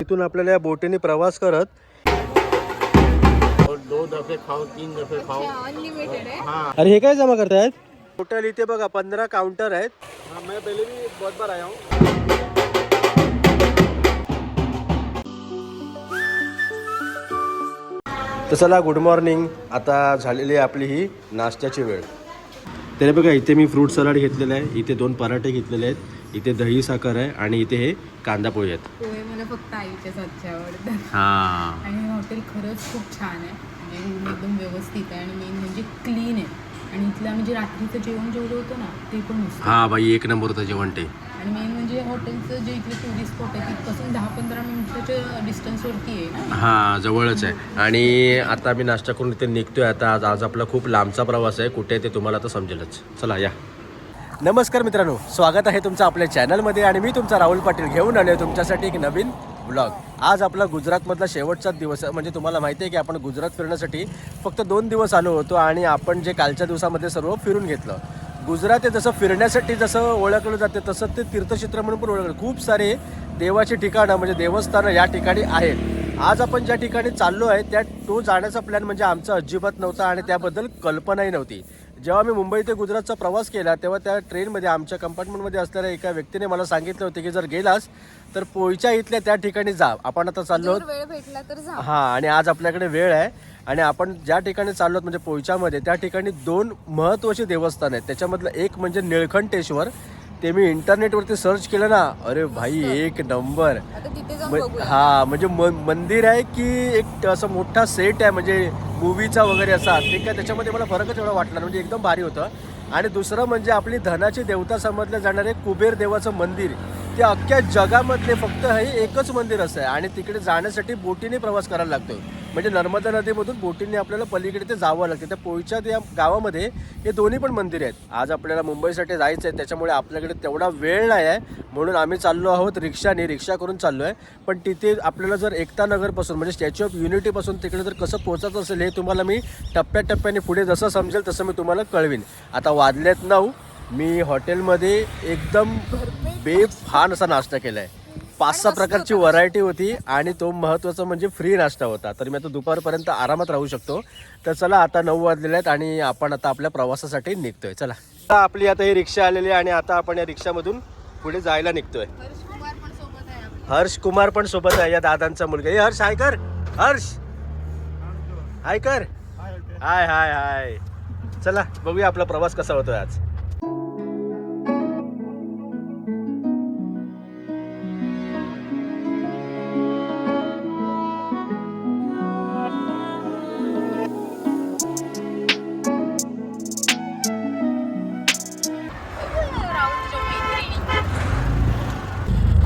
तिथून आपल्याला या बोटीने प्रवास करत और दो दफे खाओ तीन दफे खाओ। हाँ। अरे हे काय जमा करतायत? टोटल इथे बघा पंधरा काउंटर आहेत. हाँ, मैं पहले भी बहुत बार आया हूँ। तर चला गुड मॉर्निंग आता झालेली आहे आपली ही नाश्त्याची वेळ. तरी बघा इथे मी फ्रूट सलाड घेतलेलं आहे. इथे दोन पराठे घेतलेले आहेत. इथे दही साखर आहे आणि इथे हे कांदा पोहे आहेत. पोहे मला फक्त आईच्याच हातचे आवडतात. हां. आणि हॉटेल खरंच खूप छान आहे. म्हणजे रूम एकदम व्यवस्थित आहे आणि मेन म्हणजे क्लीन आहे. आणि इथलं आम्ही जे रात्रीचं जेवण जेवलो होतो ना ते पण मस्त. हां बाई एक नंबर होतं जेवण ते. आणि मेन म्हणजे हॉटेलचं जे इथले टुरिस्ट स्पॉट आहे तिथपासून दहा पंधरा मिनिटाच्या डिस्टन्सवरती आहे ना. हां जवळच आहे. आणि आता मी नाश्ता करून इथे निघतोय. आता आज आज आपला खूप लांबचा प्रवास आहे. कुठे आहे ते तुम्हाला आता समजेलच. चला या. नमस्कार मित्रांनो स्वागत आहे तुमचं आपल्या चॅनलमध्ये आणि मी तुमचा राहुल पाटील घेऊन आलो तुमच्यासाठी एक नवीन ब्लॉग आज आपला गुजरातमधला शेवटचा दिवस म्हणजे तुम्हाला माहिती आहे की आपण गुजरात फिरण्यासाठी फक्त दोन दिवस आलो होतो आणि आपण जे कालच्या दिवसामध्ये सर्व फिरून घेतलं. गुजरात हे जसं फिरण्यासाठी जसं ओळखलं जाते तसं ते तीर्थक्षेत्र म्हणून पण ओळखलं. खूप सारे देवाची ठिकाणं म्हणजे देवस्थानं या ठिकाणी आहेत. आज आपण ज्या ठिकाणी चाललो आहे त्या तो जाण्याचा प्लॅन म्हणजे आमचा अजिबात नव्हता आणि त्याबद्दल कल्पनाही नव्हती. जेव्हा मी मुंबई ते गुजरातचा प्रवास केला तेव्हा त्या ट्रेनमध्ये आमच्या कंपार्टमेंटमध्ये असणाऱ्या एका व्यक्तीने मला सांगितलं होतं की जर गेलास तर पोयच्या इथल्या त्या ठिकाणी जा. आपण आता चाललो वेळ भेटला तर जा. हा आणि आज आपल्याकडे वेळ आहे. आणि आपण ज्या ठिकाणी चाललो आहोत म्हणजे पोयच्यामध्ये त्या ठिकाणी दोन महत्त्वाची देवस्थान आहेत. त्याच्यामधलं एक म्हणजे निळकंठेश्वर ते मी इंटरनेटवरती सर्च केलं ना अरे भाई एक नंबर. हा म्हणजे मंदिर आहे की एक असं मोठा सेट आहे म्हणजे मूवीचा वगैरे असा. ते काय त्याच्यामध्ये मला फरकच एवढा वाटला. म्हणजे एकदम भारी होतं. आणि दुसरं म्हणजे आपली धनाची देवता समजल्या जाणारे कुबेर देवाचं मंदिर. ते अख्ख्या जगामधले फक्त हे एकच मंदिर असं आहे. आणि तिकडे जाण्यासाठी बोटीने प्रवास करायला लागतो म्हणजे नर्मदा नदीमधून बोटीने आपल्याला पलीकडे ते जावं लागतं. त्या पोईच्या या गावामध्ये हे दोन्ही पण मंदिरे आहेत. आज आपल्याला मुंबईसाठी जायचं आहे. त्याच्यामुळे आपल्याकडे तेवढा वेळ नाही आहे. म्हणून आम्ही चाललो आहोत रिक्षाने. रिक्षा करून चाललो आहे पण तिथे आपल्याला जर एकता नगरपासून म्हणजे स्टॅच्यू ऑफ युनिटीपासून तिकडे जर कसं पोहोचायचं असेल हे तुम्हाला मी टप्प्याटप्प्याने पुढे जसं समजेल तसं मी तुम्हाला कळवीन. आता वाजल्यात नऊ. मी हॉटेलमध्ये एकदम बेफान असा नाश्ता केला आहे पाच सहा प्रकारची व्हरायटी होती आणि तो महत्त्वाचा म्हणजे फ्री नाश्ता होता. तर मी आता दुपारपर्यंत आरामात राहू शकतो. तर चला आता नऊ वाजलेले आहेत आणि आपण आता आपल्या प्रवासासाठी निघतोय. चला. आता आपली आता ही रिक्षा आलेली आहे आणि आता आपण या रिक्षामधून पुढे जायला निघतोय. हर्ष कुमार पण सोबत आहे. हर्ष कुमार पण सोबत आहे या दादांचा मुलगा. हे हर्ष हाय कर. हर्ष. हाय कर. हाय हाय हाय. चला बघूया आपला प्रवास कसा होतोय आज.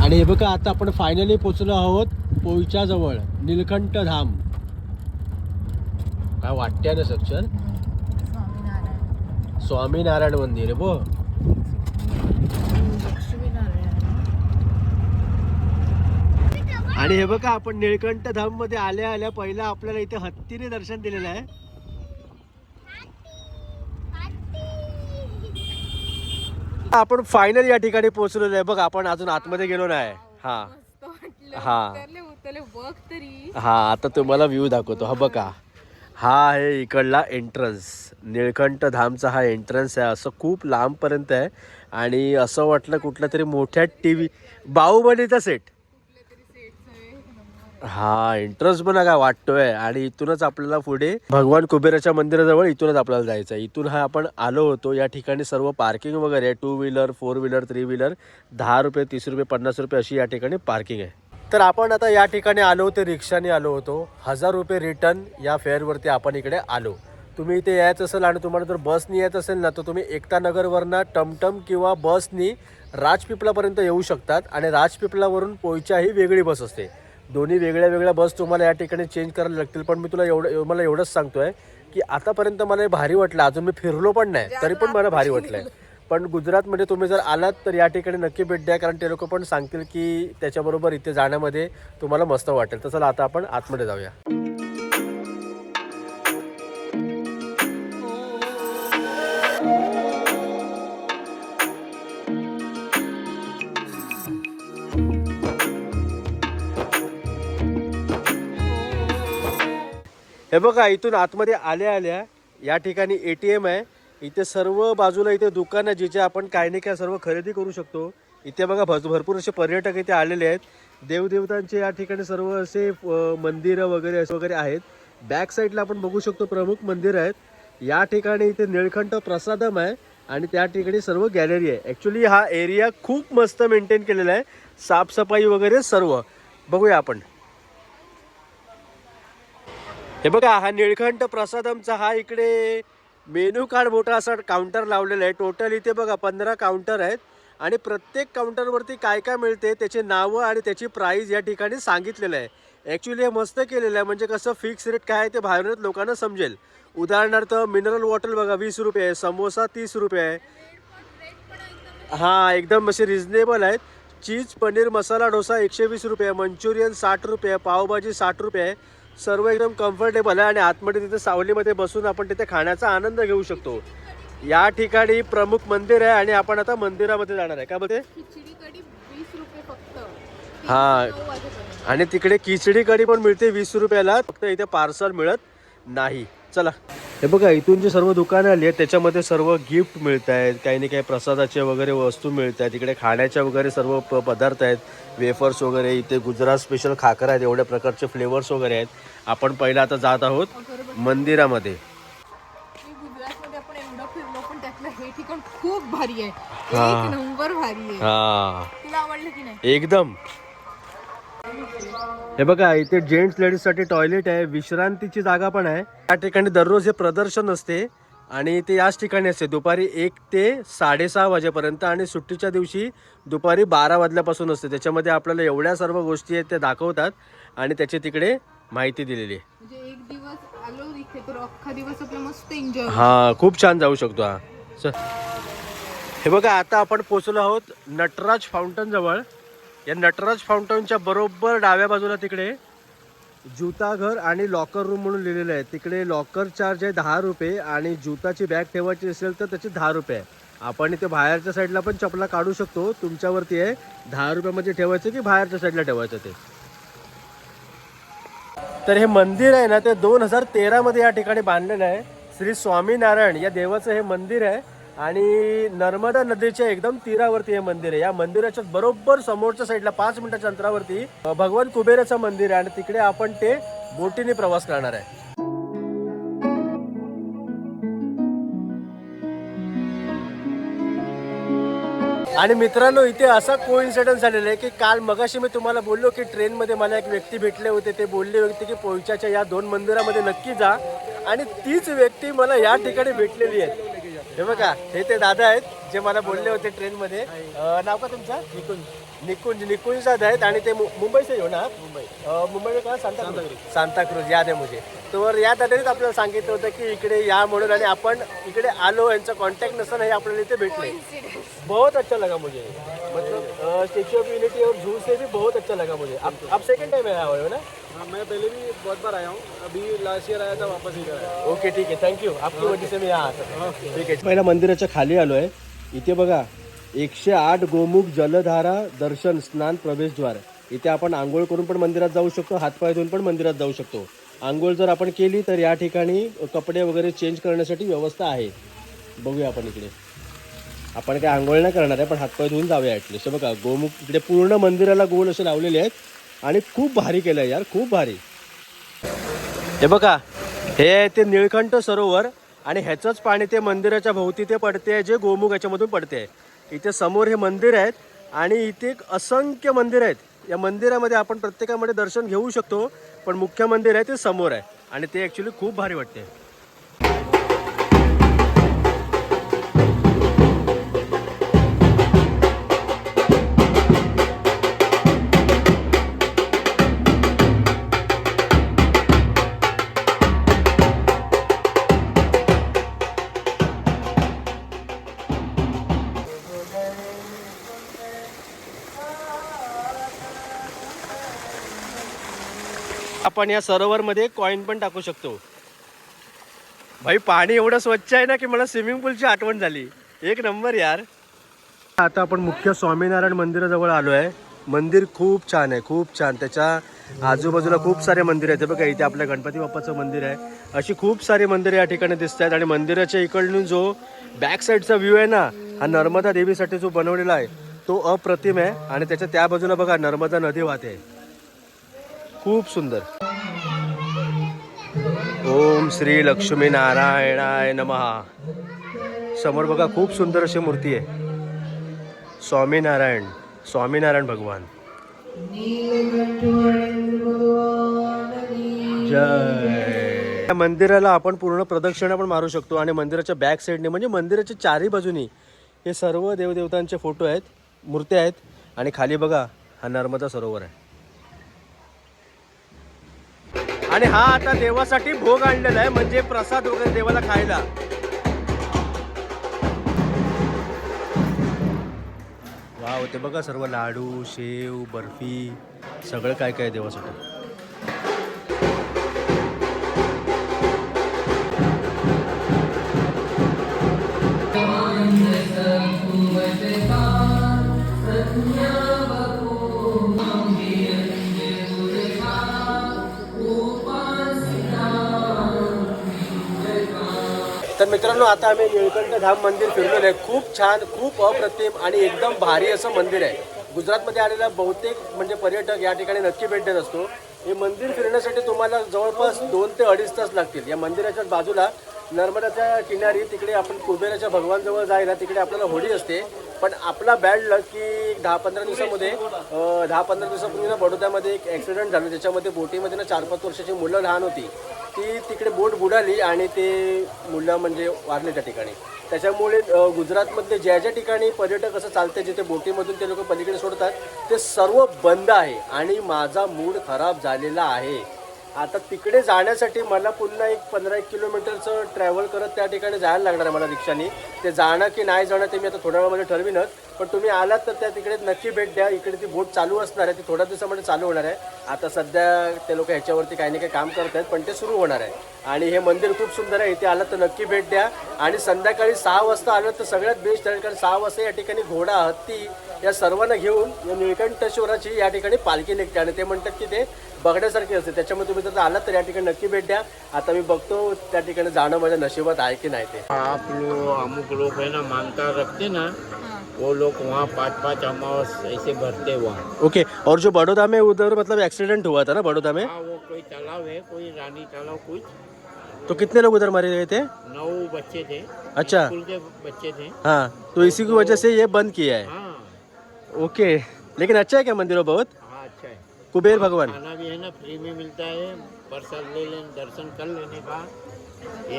आणि हे बघा आता आपण फायनली पोचलो आहोत पोईच्या जवळ निलकंठ धाम. काय वाटते ना सक्षन स्वामीनारायण मंदिर आहे बो. आणि हे बघा आपण निळकंठ धाममध्ये आल्या आल्या पहिला आपल्याला इथे हत्तीने दर्शन दिलेलं आहे. आपण फायनल या ठिकाणी पोहोचलेलो आहे. बघ आपण अजून आतमध्ये गेलो नाही. हा. हा. हा आता तुम्हाला व्ह्यू दाखवतो. हा बघा. हा आहे इकडला एंट्रन्स निळकंठ धामचा हा एंट्रन्स आहे. असं खूप लांबपर्यंत आहे. आणि असं वाटलं कुठल्या तरी मोठ्या टी व्ही बाहुबलीचा सेट हा एंट्रन्स पण काय वाटतोय. आणि इथूनच आपल्याला पुढे भगवान कुबेराच्या मंदिराजवळ इथूनच आपल्याला जायचं आहे इथून हा आपण आलो होतो. या ठिकाणी सर्व पार्किंग वगैरे आहे. Two wheeler four wheeler three wheeler दहा रुपये तीस रुपये पन्नास रुपये अशी या ठिकाणी पार्किंग आहे. तर आपण आता या ठिकाणी आलो होतो रिक्षाने आलो होतो. हजार रुपये रिटर्न या फेअरवरती आपण इकडे आलो. तुम्ही इथे यायचं असेल आणि तुम्हाला जर बसनी यायचं असेल ना तर तुम्ही एकता नगरवरनं टमटम किंवा बसनी राजपिपलापर्यंत येऊ शकतात आणि राजपिपलावरून पोयच्या ही वेगळी बस असते. दोन्ही वेगळ्या वेगळ्या बस तुम्हाला या ठिकाणी चेंज करायला लागतील. पण मी तुला एवढं मला एवढंच सांगतोय की आतापर्यंत मला भारी वाटलं. अजून मी फिरलो पण नाही तरी पण मला भारी वाटलंय. पण गुजरातमध्ये तुम्ही जर आलात तर या ठिकाणी नक्की भेट द्या कारण ते लोक पण सांगतील की त्याच्याबरोबर इथे जाण्यामध्ये तुम्हाला मस्त वाटेल. तर चला आता आपण आतमध्ये जाऊया. हे बघा इथून आतमध्ये आल्या आल्या या ठिकाणी ए टी एम आहे. इथे सर्व बाजूला इथे दुकान आहे जिथे आपण काय नाही काय सर्व खरेदी करू शकतो. इथे बघा भर- भरपूर असे पर्यटक इथे आलेले आहेत. देवदेवतांचे या ठिकाणी सर्व असे मंदिरं वगैरे असे वगैरे आहेत. बॅक साईडला आपण बघू शकतो प्रमुख मंदिर आहेत. या ठिकाणी इथे निळखंठ प्रसादम आहे आणि त्या ठिकाणी सर्व गॅलरी आहे. ॲक्च्युली हा एरिया खूप मस्त मेंटेन केलेला आहे. साफसफाई वगैरे सर्व. बघूया आपण. हे बघा हा निळखंठ प्रसादमचा हा इकडे मेनू कार्ड मोठा असा काउंटर लावलेला आहे. टोटल इथे बघा पंधरा काउंटर आहेत. आणि प्रत्येक काउंटरवरती काय काय मिळते त्याचे नावं आणि त्याची प्राईज या ठिकाणी सांगितलेलं आहे. ॲक्च्युली हे मस्त केलेलं आहे म्हणजे कसं फिक्स रेट काय आहे ते बाहेरूनच लोकांना समजेल. उदाहरणार्थ मिनरल वॉटर बघा वीस रुपये आहे. समोसा तीस रुपये आहे. हां एकदम असे रिजनेबल आहेत. चीज पनीर मसाला डोसा एकशे वीस रुपये मंचुरियन साठ रुपये पावभाजी साठ रुपये आहे. सर्व एकदम कम्फर्टेबल आहे आणि आतमध्ये तिथे सावलीमध्ये बसून आपण तिथे खाण्याचा आनंद घेऊ शकतो. या ठिकाणी प्रमुख मंदिर आहे आणि आपण आता मंदिरामध्ये जाणार आहे. का फक्त. हा. आणि तिकडे खिचडी कढी पण मिळते वीस रुपयाला. फक्त इथे पार्सल मिळत नाही. चला. हे बघा इथून जे सर्व दुकानं आली आहेत त्याच्यामध्ये सर्व गिफ्ट मिळत आहेत. काही ना काही प्रसादाचे वगैरे वस्तू मिळत आहेत. इकडे खाण्याच्या वगैरे सर्व प पदार्थ आहेत. वेफर्स वगैरे इथे गुजरात स्पेशल खाकर आहेत. एवढ्या प्रकारचे फ्लेवर्स वगैरे आहेत. आपण पहिला आता जात आहोत मंदिरामध्ये. हे खूप भारी आहे. हा. एक नंबर भारी आहे. तुला आवडलं की नाही? एकदम. हे बघा इथे जेंट्स लेडीजसाठी टॉयलेट आहे. विश्रांतीची जागा पण आहे. त्या ठिकाणी दररोज हे प्रदर्शन असते आणि ते याच ठिकाणी असते. दुपारी एक ते साडेसहा वाजेपर्यंत आणि सुट्टीच्या दिवशी दुपारी बारा वाजल्यापासून असते. त्याच्यामध्ये आपल्याला एवढ्या सर्व गोष्टी आहेत त्या दाखवतात आणि त्याची तिकडे माहिती दिलेली आहे. म्हणजे हा खूप छान जाऊ शकतो हा. हे बघा आता आपण पोचलो आहोत नटराज फाउंटन जवळ. या नटराज फाउंटनच्या बरोबर डाव्या बाजूला तिकडे जुताघर आणि लॉकर रूम म्हणून लिहिलेलं आहे. तिकडे लॉकर चार्ज आहे दहा रुपये आणि जुताची बॅग ठेवायची असेल तर त्याची दहा रुपये आहे. आपण इथे बाहेरच्या साईडला पण चपला काढू शकतो. तुमच्यावरती आहे. दहा रुपयामध्ये म्हणजे ठेवायचं की बाहेरच्या साईडला ठेवायचं ते? तर हे मंदिर आहे ना ते दोन हजार तेरामध्ये या ठिकाणी बांधलेलं आहे. श्री स्वामीनारायण या देवाचं हे मंदिर आहे. आणि नर्मदा नदीच्या एकदम तीरावरती हे मंदिर आहे. या मंदिराच्या बरोबर समोरच्या साईडला पाच मिनिटाच्या अंतरावरती भगवान कुबेराचं मंदिर आहे. आणि तिकडे आपण ते बोटीने प्रवास करणार आहे. आणि मित्रांनो इथे असा कोइन्सिडन्स झालेला आहे की काल मगाशी मी तुम्हाला बोललो की ट्रेनमध्ये मला एक व्यक्ती भेटले होते. ते बोलले होते की पोयच्याच्या या दोन मंदिरामध्ये नक्की जा. आणि तीच व्यक्ती मला या ठिकाणी भेटलेली आहे. हे बघा हे ते दादा आहेत जे मला बोलले होते ट्रेनमध्ये. अं, नाव का तुमचं? निकुंज. निकुंज निकुंज दादा आहेत आणि ते मु- मुंबई से हो ना? आप? अं, मुंबई में कहा सांता क्रूज सांता क्रूज याद आहे मुझे. तर या दादानेच आपल्याला सांगितलं होतं की इकडे या म्हणून आणि आपण इकडे आलो यांचा कॉन्टॅक्ट नसताना हे आपल्याला इथे भेटले. बहुत अच्छा लगा मुझे. मतलब स्टेच्यू ऑफ यूनिटी और जू से भी बहुत अच्छा लगा मुझे। आप आप सेकंड टाइम आया हुए हो ना? हाँ मैं पहले भी बहुत बार आया हूँ। अभी लास्ट ईयर आया था वापस इधर आया। ओके ठीक आहे थँक्यू आपकी वजह से मी यहाँ आता ठीक आहे पहिला मंदिराच्या खाली आलो आहे. इथे बघा एकशे आठ गोमुख जलधारा दर्शन स्नान प्रवेशद्वार. इथे आपण आंघोळ करून पण मंदिरात जाऊ शकतो हातपाय धुवून पण मंदिरात जाऊ शकतो. आंघोळ जर आपण केली तर या ठिकाणी कपडे वगैरे चेंज करण्यासाठी व्यवस्था आहे. बघूया आपण इकडे. आपण काय आंघोळ नाही करणार आहे पण हातपाय धुवून जाऊया ॲटलिस्ट बघा गोमुख इकडे पूर्ण मंदिराला गोल असे लावलेले आहेत आणि खूप भारी केलं आहे यार खूप भारी. हे बघा हे आहे ते निळकंठ सरोवर आणि ह्याचंच पाणी ते मंदिराच्या भोवती ते पडते आहे जे गोमुख याच्यामधून पडते आहे. इथे समोर हे मंदिर आहेत आणि इथे एक असंख्य मंदिर आहेत. या मंदिरामध्ये आपण प्रत्येकामध्ये दर्शन घेऊ शकतो पण मुख्य मंदिर आहे ते समोर आहे आणि ते ॲक्च्युली खूप भारी वाटते. आपण या सरोवरमध्ये कॉईन पण टाकू शकतो. भाई पाणी एवढं स्वच्छ आहे ना की मला स्विमिंग पूलची आठवण झाली. एक नंबर यार. आता आपण मुख्य स्वामीनारायण मंदिराजवळ आलो आहे. मंदिर खूप छान आहे खूप छान. त्याच्या आजूबाजूला खूप सारे मंदिर आहेत. बघा इथे आपल्या गणपती बाप्पाचं मंदिर आहे. अशी खूप सारी मंदिरं या ठिकाणी दिसत आहेत. आणि मंदिराच्या इकडून जो बॅक साईडचा व्ह्यू आहे ना हा नर्मदा देवीसाठी जो बनवलेला आहे तो अप्रतिम आहे. आणि त्याच्या त्या बाजूला बघा नर्मदा नदी वाहते खूप सुंदर. ओम श्री लक्ष्मी नारायणाय नमहा समोर बघा खूप सुंदर अशी मूर्ती आहे. स्वामीनारायण स्वामीनारायण भगवान. जय. या मंदिराला आपण पूर्ण प्रदक्षिणा पण मारू शकतो आणि मंदिराच्या बॅक साईडने म्हणजे मंदिराच्या चारही बाजूनी हे सर्व देवदेवतांचे फोटो आहेत मूर्त्या आहेत आणि खाली बघा हा नर्मदा सरोवर आहे. आणि हा आता देवासाठी भोग आणलेला आहे म्हणजे प्रसाद वगैरे देवाला खायला. वाव ते बघा सर्व लाडू शेव बर्फी सगळं काय काय देवासाठी. मित्रांनो आता आम्ही निळकंठ धाम मंदिर फिरलेलो आहे. खूप छान खूप अप्रतिम आणि एकदम भारी असं मंदिर आहे. गुजरातमध्ये आलेला बहुतेक म्हणजे पर्यटक या ठिकाणी नक्की भेट देत असतो. हे मंदिर फिरण्यासाठी तुम्हाला जवळपास दोन ते अडीच तास लागतील. या मंदिराच्या बाजूला नर्मदाच्या किनारी तिकडे आपण कुबेराच्या भगवानजवळ जायला तिकडे आपल्याला होडी असते. पण आपला बॅड लक की दहा पंधरा दिवसामध्ये दहा पंधरा दिवसापूर्वी ना बडोद्यामध्ये एक ॲक्सिडेंट झालं. त्याच्यामध्ये बोटीमध्ये ना चार पाच वर्षाची मुलं लहान होती. ती तिकडे बोट बुडाली आणि ते मुलं म्हणजे वारले त्या ठिकाणी. त्याच्यामुळे गुजरातमधले ज्या ज्या ठिकाणी पर्यटक असं चालते जिथे बोटीमधून ते लोक पलीकडे सोडतात ते सर्व बंद आहे आणि माझा मूड खराब झालेला आहे. आता तिकडे जाण्यासाठी मला पुन्हा एक पंधरा एक किलोमीटरचं ट्रॅव्हल करत त्या ठिकाणी जायला लागणार आहे मला रिक्षानी. ते जाणं की नाही जाणं ते मी आता थोड्या वेळामध्ये ठरविनच पण तुम्ही आलात तर त्या तिकडे नक्की भेट द्या. इकडे ती बोट चालू असणार आहे ती थोड्या दिवसामध्ये चालू होणार आहे. आता सध्या ते लोक ह्याच्यावरती काही ना काही काम करत आहेत पण ते सुरू होणार आहे. आणि हे मंदिर खूप सुंदर आहे इथे आलात तर नक्की भेट द्या. आणि संध्याकाळी सहा वाजता आलं तर सगळ्यात बेस्ट आहे कारण सहा वाजता या ठिकाणी घोडा हत्ती या सर्वांना घेऊन या निळकंठेश्वराची या ठिकाणी पालखी निघते. आणि ते म्हणतात की ते बघण्यासारखे असते. त्याच्यामुळे तुम्ही जर आलात तर या ठिकाणी नक्की भेट द्या. आता मी बघतो त्या ठिकाणी जाणं माझ्या नशिबात आहे की नाही ते. आप लोग अमुक लोग है ना मानता रखते ना वो लोग वहाँ पाँच पाँच अमावस ऐसे भरते वहाँ. ओके और जो बड़ौदा में उधर मतलब एक्सीडेंट हुआ था ना बड़ौदा में? हाँ वो कोई तालाब है कोई रानी तालाब कुछ। तो कितने लोग उधर मारे गए थे? नौ बच्चे थे। अच्छा। स्कूल के बच्चे थे। हाँ तो इसी की वजह से ये बंद किया है। हाँ। ओके लेकिन अच्छा है क्या मंदिर बहुत? कुबेर भगवान। खाना भी है ना फ्री में मिलता है। प्रसाद ले लें दर्शन कर लेने का।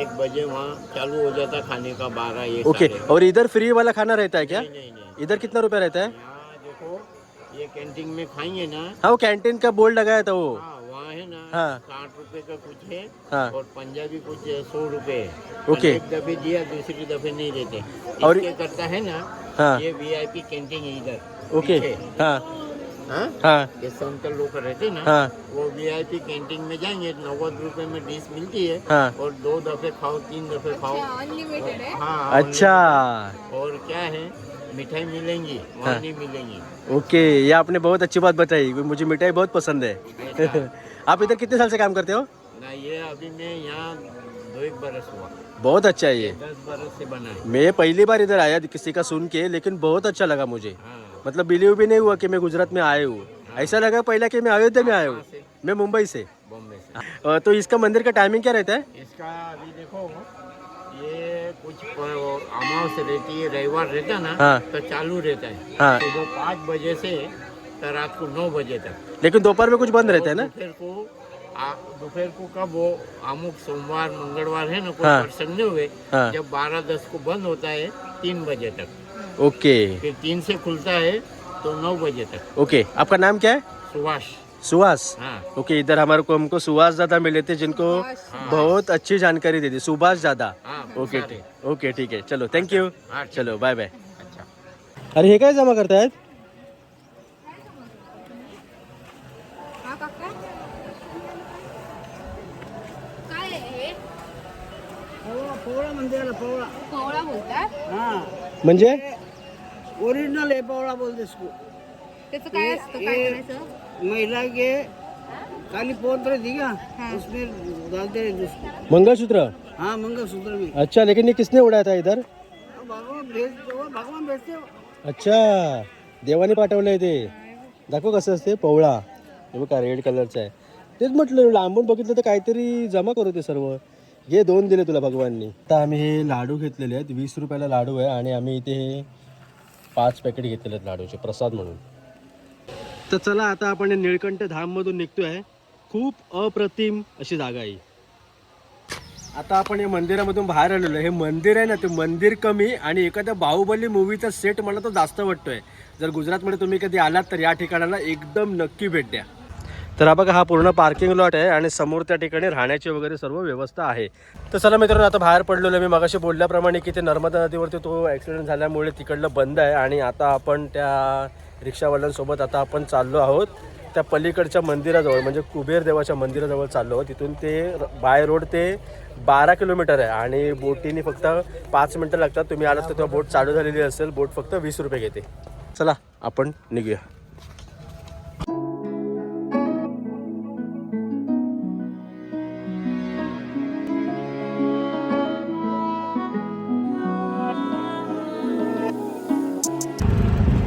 एक बजे वहाँ चालू हो जाता है खाने का बारह एक ओके और इधर फ्री वाला खाना रहता है क्या? नहीं नहीं नहीं। इधर कितना रुपया रहता है? देखो ये कैंटीन में खाएँगे ना। हाँ वो कैंटीन का बोर्ड लगाया था वो। हाँ वहाँ है ना हाँ। साठ रुपए का कुछ है हाँ। और पंजाबी कुछ है सौ रुपए ओके। एक दफे दिया दूसरी दफे नहीं देते। और- करता है ना हाँ। ये वीआईपी कैंटीन है इधर ओके हाँ। हाँ? हाँ। ये संकल लोग रहते ना हाँ। वो वीआईपी कैंटीन में जाएँगे नव्वद रुपए में डिश मिलती है हाँ। और दो दफे खाओ तीन दफे खाओ। अनलिमिटेड आहे हाँ अच्छा। और क्या है मिठाई मिलेंगी हाँ। नहीं मिलेंगी। ओके ये आपने बहुत अच्छी बात बताई मुझे मिठाई बहुत पसंद है। आप इधर कितने साल से काम करते हो? ना ये अभी मैं यहाँ दो एक बरस हुआ। बहुत अच्छा है ये। दस बरस से बना है। मैं पहली बार इधर आया किसी का सुन के लेकिन बहुत अच्छा लगा मुझे। हाँ। मतलब बिलीव भी नहीं हुआ कि मैं गुजरात में आया हूँ। ऐसा लगा पहला कि मैं अयोध्या में आया हूँ। मैं मुंबई से। बॉम्बे से। तो इसका मंदिर का टाइमिंग क्या रहता है? इसका अभी देखो ये कुछ अमावस रहती है रविवार रहता ना हाँ। तो चालू रहता है। हाँ। सुबह पाँच बजे से तो रात को नौ बजे तक। लेकिन दोपहर में कुछ बंद रहता है ना? दोपहर को दोपहर को कब वो अमुक सोमवार मंगलवार है ना कोई हाँ। प्रसंग नहीं हुए। हाँ। जब बारह दस को बंद होता है तीन बजे तक। ओके। फिर तीन से खुलता है तो नौ बजे तक। ओके आपका नाम क्या है? सुभाष। सुहास हाँ। ओके इधर हमारे को हमको सुहास दादा मिले थे जिनको हाँ। बहुत अच्छी जानकारी दे दी। थी सुभाष दादा। हाँ ओके ठीक ओके ठीक आहे चलो थैंक यू चलो बाय बाय अच्छा। अरे हे काय जमा करतायत हा? काका। काय हे? बोलतात हा। म्हणजे? ओरिजिनल आहे पोवळा बोलतेस तू त्याचं काय असतं? काय हे- करायचं महिला के खाली पोत रही थी क्या उसमें डालते उसको मंगलसूत्र? हाँ मंगलसूत्र में अच्छा लेकिन ये किसने उड़ाया था इधर? अब भगवान भेज वो भगवान भेजते हो। अच्छा देवाने पाठवलंय ते. दाखव कसं असते पवळा. हे बघा रेड कलरचं आहे. तेच म्हटलं लांबून बघितलं तर काहीतरी जमा करू ते सर्व. हे दोन दिले तुला भगवाननी. आता आम्ही हे लाडू घेतलेले आहेत. वीस रुपयाला लाडू आहे आणि आम्ही इथे हे पाच पॅकेट घेतलेले आहेत लाडूचे प्रसाद म्हणून. तर चला आता आपण हे निळकंठ धाममधून निघतोय. खूप अप्रतिम अशी जागा आहे आता आपण या मंदिरामधून बाहेर आलेलो हे मंदिर आहे ना ते मंदिर कमी आणि एखाद्या बाहुबली मूवीचा सेट मला तो जास्त वाटतोय. जर गुजरातमध्ये तुम्ही कधी आलात तर या ठिकाणाला एकदम नक्की भेट द्या. तर हा बघा हा पूर्ण पार्किंग लॉट आहे आणि समोर त्या ठिकाणी राहण्याची वगैरे सर्व व्यवस्था आहे. तर चला मित्रांनो आता बाहेर पडलेलो आहे. मी मगाशी बोलल्याप्रमाणे की ते नर्मदा नदीवरती तो ॲक्सिडेंट झाल्यामुळे तिकडलं बंद आहे आणि आता आपण त्या रिक्षावाल्यांसोबत आता आपण चाललो आहोत. त्या पलीकडच्या मंदिराजवळ म्हणजे कुबेर देवाच्या मंदिराजवळ चाललो आहोत. तिथून ते बाय रोड ते बारा किलोमीटर आहे आणि बोटीने फक्त पाच मिनटं लागतात. तुम्ही आलात तर तेव्हा बोट चालू झालेली असेल. बोट फक्त वीस रुपये घेते. चला आपण निघूया.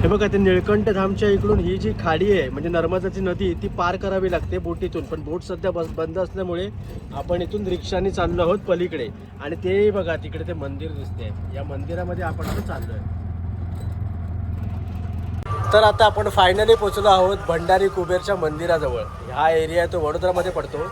हे बघा ते निळकंठ धामच्या इकडून ही जी खाडी आहे म्हणजे नर्मदाची नदी ती पार करावी लागते बोटीतून. पण बोट सध्या बस बंद असल्यामुळे आपण इथून रिक्षाने चाललो आहोत पलीकडे. आणि ते बघा तिकडे ते मंदिर दिसते. या मंदिरामध्ये आपण आता चाललोय. तर आता आपण फायनली पोचलो आहोत भंडारी कुबेरच्या मंदिराजवळ. हा एरिया आहे तो वडोदरामध्ये पडतो.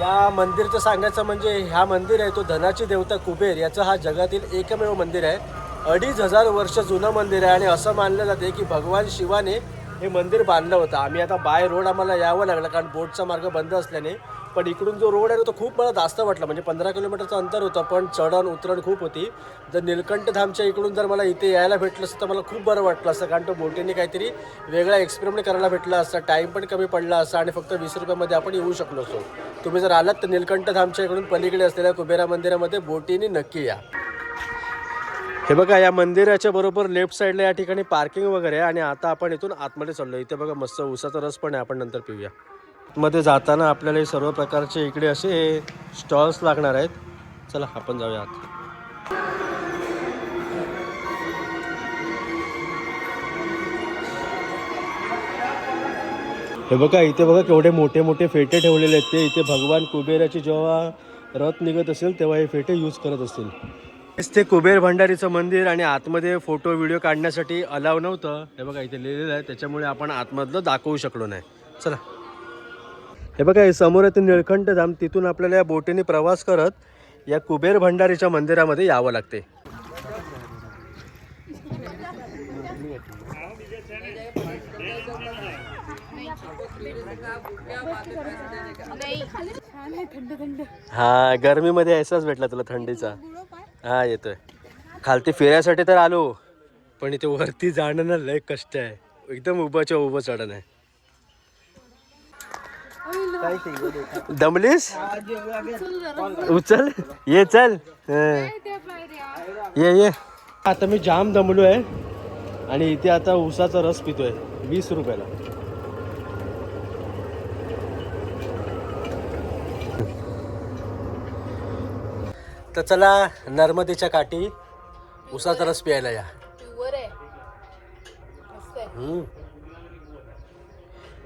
या मंदिरचं सांगायचं म्हणजे ह्या मंदिर आहे तो धनाची देवता कुबेर याचं हा जगातील एकमेव मंदिर आहे. अडीच हजार वर्ष जुनं मंदिर आहे आणि असं मानलं जाते की भगवान शिवाने हे मंदिर बांधलं होतं. आम्ही आता बाय रोड आम्हाला यावं लागलं कारण बोटचा मार्ग बंद असल्याने. पण इकडून जो रोड आहे ना तो खूप मला जास्त वाटला. म्हणजे पंधरा किलोमीटरचं अंतर होतं पण चढण उतरण खूप होती. जर निलकंठ धामच्या इकडून जर मला इथे यायला भेटलं असतं तर मला खूप बरं वाटलं असतं. कारण तो बोटीने काहीतरी वेगळा एक्सपेरिमेंट करायला भेटला असता. टाईम पण कमी पडला असता आणि फक्त वीस रुपयामध्ये आपण येऊ शकलो असतो. तुम्ही जर आलात तर निलकंठ धामच्या इकडून पलीकडे असलेल्या कुबेरा मंदिरामध्ये बोटीने नक्की या. हे बघा या मंदिराच्या बरोबर लेफ्ट साईडला या ठिकाणी पार्किंग वगैरे आहे आणि आता आपण इथून आतमध्ये चाललो इथे बघा मस्त उसाचा रस पण आहे. आपण नंतर पिऊया. मध्ये जाताना आपल्याला हे सर्व प्रकारचे इकडे असे स्टॉल्स लागणार आहेत. चला आपण जाऊया आत. हे बघा इथे बघा केवढे मोठे मोठे फेटे ठेवलेले आहेत ते. इथे भगवान कुबेराची जेव्हा रथ निघत असेल तेव्हा हे फेटे यूज करत असतील. ते कुबेर भंडारीचं मंदिर आणि आतमध्ये फोटो व्हिडिओ काढण्यासाठी अलाव नव्हतं. हे बघा इथे लिहिलेलं आहे. त्याच्यामुळे आपण आतमधलं दाखवू शकलो नाही. चला. हे बघा हे समोर आहे ते धाम. तिथून आपल्याला या बोटीने प्रवास करत या कुबेर भंडारीच्या मंदिरामध्ये यावं लागते. हा गरमीमध्ये असाच भेटला तुला थंडीचा. हा येतोय. खालती फिरायसाठी तर आलो पण इथे वरती जाणं ना लय कष्ट आहे. एकदम उभाच्या उभं चढण आहे. दमलीस? उचल. ये चल. ये ये. आता मी जाम दमलो आहे आणि इथे आता उसाचा रस पितोय वीस रुपयाला. तर चला नर्मदेच्या काठी उसाचा रस प्यायला या.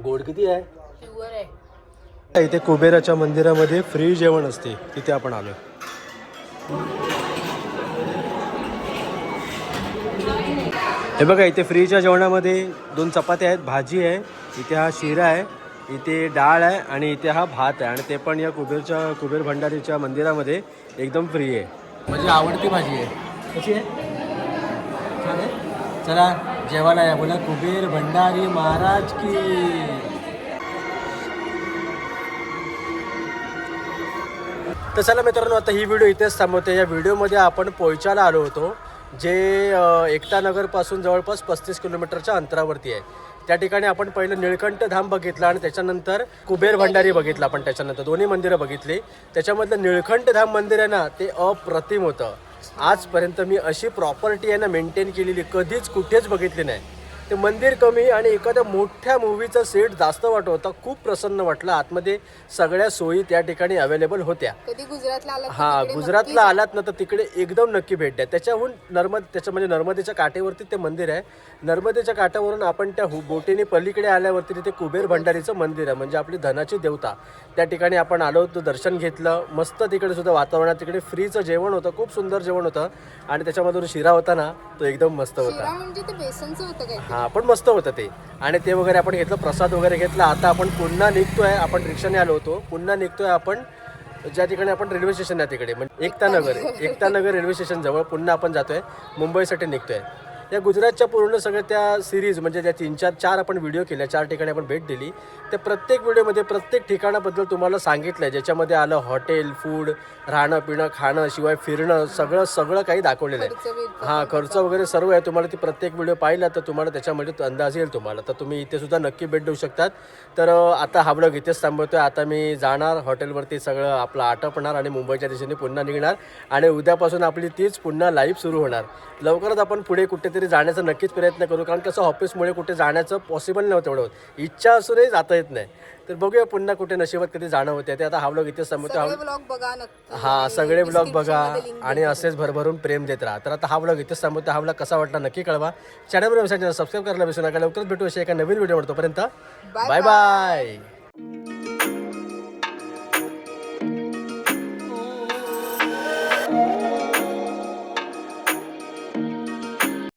गोड किती आहे? इथे कुबेराच्या मंदिरामध्ये फ्री जेवण असते. तिथे आपण आलो हे बघा इथे फ्रीच्या जेवणामध्ये दोन चपात्या आहेत भाजी आहे इथे हा शिरा आहे इथे डाळ आहे आणि इथे हा भात आहे आणि ते पण या कुबेरच्या कुबेर भंडारीच्या मंदिरामध्ये एकदम फ्री आहे. माझी आवडती भाजी आहे. कशी आहे? चला जेवायला या. बोला कुबेर भंडारी महाराज की. तर चला मित्रांनो आता ही व्हिडिओ इथेच थांबवते. या व्हिडिओमध्ये आपण पोयचाला आलो होतो जे अ, एकता नगरपासून जवळपास पस्तीस किलोमीटरच्या अंतरावरती आहे. त्या ठिकाणी आपण पहिलं निळकंठ धाम बघितलं आणि त्याच्यानंतर कुबेर भंडारी बघितलं आपण त्याच्यानंतर. दोन्ही मंदिरं बघितली. त्याच्यामधलं निळकंठ धाम मंदिर आहे ना ते अप्रतिम होतं. आजपर्यंत मी अशी प्रॉपर्टी आहे ना मेंटेन केलेली कधीच कुठेच बघितली नाही. ते मंदिर कमी आणि एखाद्या मोठ्या मूवीचा सेट जास्त वाटत होता खूप प्रसन्न वाटलं. आतमध्ये सगळ्या सोयी त्या ठिकाणी अवेलेबल होत्या. कधी गुजरातला आला हा गुजरातला आलात ना तर तिकडे एकदम नक्की भेट द्या. त्याच्याहून नर्मद त्याच्या म्हणजे नर्मदेच्या काठेवरती ते मंदिर आहे. नर्मदेच्या काठावरून आपण त्या हु- बोटीने पलीकडे आल्यावरती तिथे कुबेर भंडारीचं मंदिर आहे. म्हणजे आपली धनाची देवता. त्या ठिकाणी आपण आलो होतो दर्शन घेतलं. मस्त तिकडे सुद्धा वातावरणात तिकडे फ्रीचं जेवण होतं. खूप सुंदर जेवण होतं. आणि त्याच्यामधून शिरा होता ना तो एकदम मस्त होता. म्हणजे ते बेसनचं होतं काय हा पण मस्त होतं ते. आणि ते वगैरे आपण घेतलं प्रसाद वगैरे घेतला. आता आपण पुन्हा निघतोय आपण रिक्षाने आलो होतो. पुन्हा निघतोय आपण ज्या ठिकाणी आपण रेल्वे स्टेशन आहे तिकडे. म्हणजे एकता नगर. आहे. एकता नगर रेल्वे स्टेशन जवळ पुन्हा आपण जातोय. मुंबईसाठी निघतोय. या गुजरातच्या पूर्ण सगळ्या त्या सिरीज म्हणजे त्या तीन चार चार आपण व्हिडिओ केल्या चार ठिकाणी आपण भेट दिली त्या प्रत्येक व्हिडिओमध्ये प्रत्येक ठिकाणाबद्दल तुम्हाला सांगितलं आहे ज्याच्यामध्ये आलं हॉटेल फूड राहणं पिणं खाणं शिवाय फिरणं सगळं सगळं काही दाखवलेलं आहे. हा खर्च वगैरे सर्व आहे. तुम्हाला ती प्रत्येक व्हिडिओ पाहिला तर तुम्हाला त्याच्यामध्ये अंदाज येईल तुम्हाला. तर तुम्ही इथे सुद्धा नक्की भेट देऊ शकतात. तर आता हा ब्लॉग इथेच थांबवतोय. आता मी जाणार हॉटेलवरती सगळं आपलं आटपणार आणि मुंबईच्या दिशेने पुन्हा निघणार. आणि उद्यापासून आपली तीच पुन्हा लाईव्ह सुरू होणार. लवकरच आपण पुढे कुठेतरी जाण्याचा नक्कीच प्रयत्न करू कारण कसं ऑफिसमुळे कुठे जाण्याचं पॉसिबल नव्हतं एवढं. होत इच्छा असूनही जाता येत नाही. तर बघूया पुन्हा कुठे नशिबात कधी जाणं होते. ते आता हा ब्लॉग इथेच थांबवतो हा सगळे ब्लॉग बघा हा आणि सगळे ब्लॉग description बघा मध्ये link आणि असेच भरभरून प्रेम देत राहा. तर आता हा ब्लॉग इथेच थांबवतो हा ब्लॉग कसा वाटला नक्की कळवा. चॅनलवर चॅनल सबस्क्राईब करायला विसरू नका. लवकरच भेटू अशा एका नवीन व्हिडिओ तोपर्यंत. Bye bye